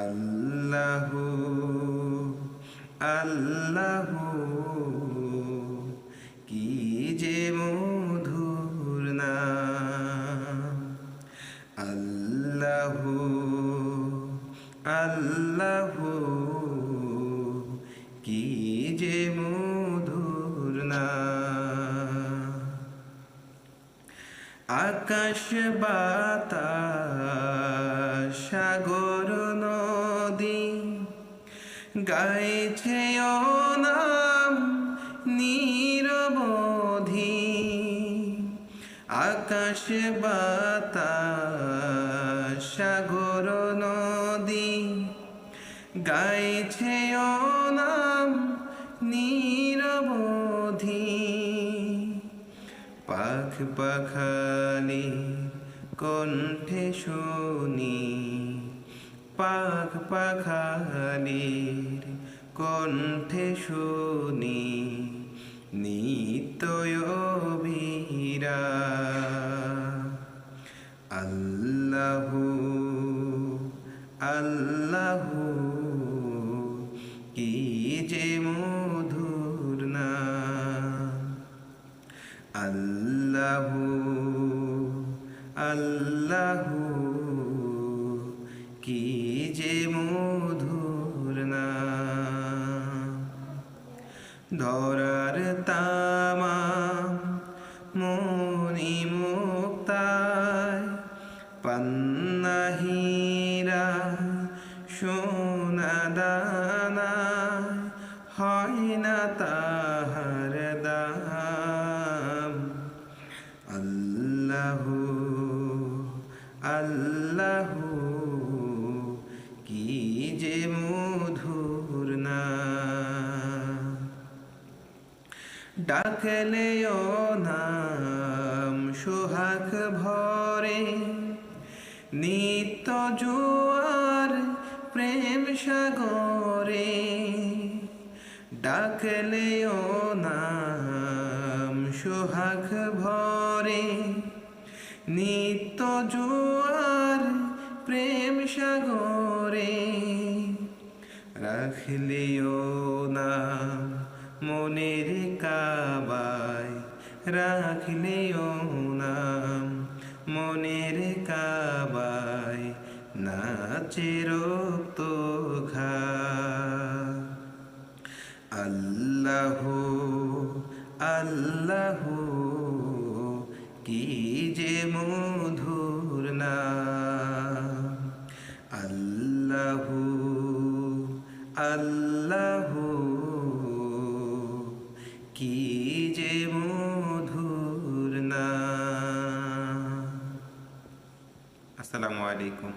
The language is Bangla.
আল্লাহ আল্লাহ, কি যে মধুর নাম। আল্লাহ আল্লাহ, কি যে মধুর নাম। আকাশ, বাতাস, সাগর গাইছে নাম নিরবধি। আকাশ বাতাস সাগর নদী গাইছে নাম নিরবধি। পাখ পাখালি কণ্ঠে শুনি পাখ পাখালির কণ্ঠে শুনি নিত্যয়বীরা আল্লাহ আল্লাহ কি যে মধুর না আল্লাহ আল্লাহ ধরার তামা মনি মুক্তায় পান্নাহীরা সোনা দানায় হয় না তাহার দাম। আল্লাহ আল্লাহ ডাকলে ও নাম সোহাগ ভরে। নিত্য জোয়ার প্রেম সাগরে। ডাকলে ও নাম সোহাগ ভরে। নিত্য জোয়ার প্রেম সাগরে। রাখলিও নাম মনের কাবায় রাখলিও নাম। মনের কাবায় নাচে রক্ত ঘা। আল্লাহ আল্লাহ, কি যে মধুর না আসসালামু আলাইকুম।